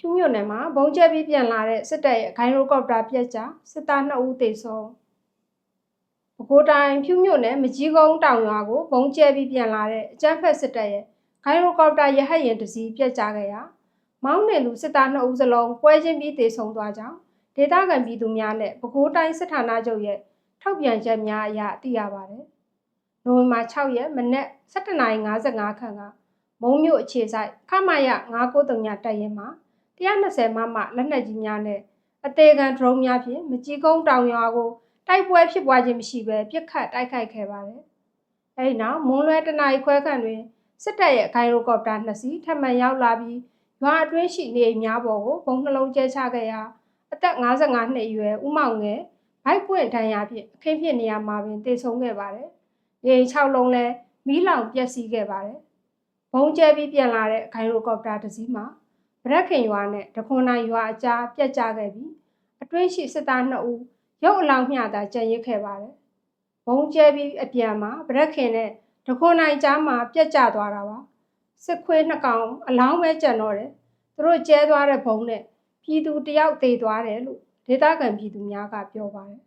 ဖြူးမြို့နယ်မှာဘုံကျဲပြီးပြန်လာတဲ့စစ်တပ်ရဲ့ဂိုင်းရိုကော်ပတာပြက်ကြစစ်သား2ဦးသေဆုံးပဲခူးတိုင်းဖြူးမြို့နယ်မကြီးကုန်းတောင်ရွာကိုဘုံကျဲပြီးပြန်လာတဲ့အကြမ်းဖက်စစ်တပ်ရဲ့ဂိုင်းရိုကော်ပတာရဟတ်ယာဉ်တစ်စီးပြက်ကျခဲ့ရာမောင်းနေသူစစ်သား2ဦးစလုံးပွဲချင်းပြီးသေဆုံးသွားကြောင်းဒေသခံပြည်သူများနဲ့ပဲခူးတိုင်းစစ်ဌာနချုပ်ရဲ့ထုတ်ပြန်ချက်များအရသိရပါတယ်။နိုဝင်ဘာ6ရက်မနက်7:55ခန့်ကမုံမြို့အခြေဆိုင်ခမရ993တပ်ရင်းမှာ 120မမလက်နက်ကြီးများနဲ့အသေးခံဒရုန်းများဖြင့်မကြီးကုန်းတောင်ရွာကိုတိုက်ပွဲဖြစ်ပွားခြင်းမရှိဘဲပြစ်ခတ်တိုက်ခိုက်ခဲ့ပါတယ်။အဲဒီနောက်မွန်းလွဲတနာရီခွဲခန့်တွင်စစ်တပ်ရဲ့ဂိုင်ရိုကော်ပတာနှစ်စီးထပ်မံရောက်လာပြီးရွာအတွင်းရှိနေအိမ်များပေါ်ကိုဘုံနှလုံးကျဲချခဲ့ရာအသက်55နှစ်အရွယ်ဦးမောင်ငယ်ဘိုက်ပွင့်ဒဏ်ရာဖြင့်အခင်းဖြစ်နေရမှာပင်တေဆုံးခဲ့ပါတယ်။နေအိမ်6လုံးလည်းမီးလောင်ပျက်စီးခဲ့ပါတယ်။ဘုံကျဲပြီးပြန်လာတဲ့ဂိုင်ရိုကော်ပတာတစ်စီးမှာ ဗရက်ခင်ရွာနဲ့တခွန်နိုင်ရွာအကြားပြက်ကျခဲ့ပြီးအတွင်းရှိစစ်သား2ဦးရုပ်အလောင်းမျှသာကြံရစ်ခဲ့ပါတယ်။ဘုံကျဲပြီးအပြန်မှာဗရက်ခင်နဲ့တခွန်နိုင်ကြားမှာပြက်ကျသွားတာပါ။စစ်ခွေးနှစ်ကောင်အလောင်းပဲကြံတော့တယ်။သူတို့ကျဲသွားတဲ့ဘုံနဲ့ပြည်သူတယောက်သေသွားတယ်လို့ဒေသခံပြည်သူများကပြောပါတယ်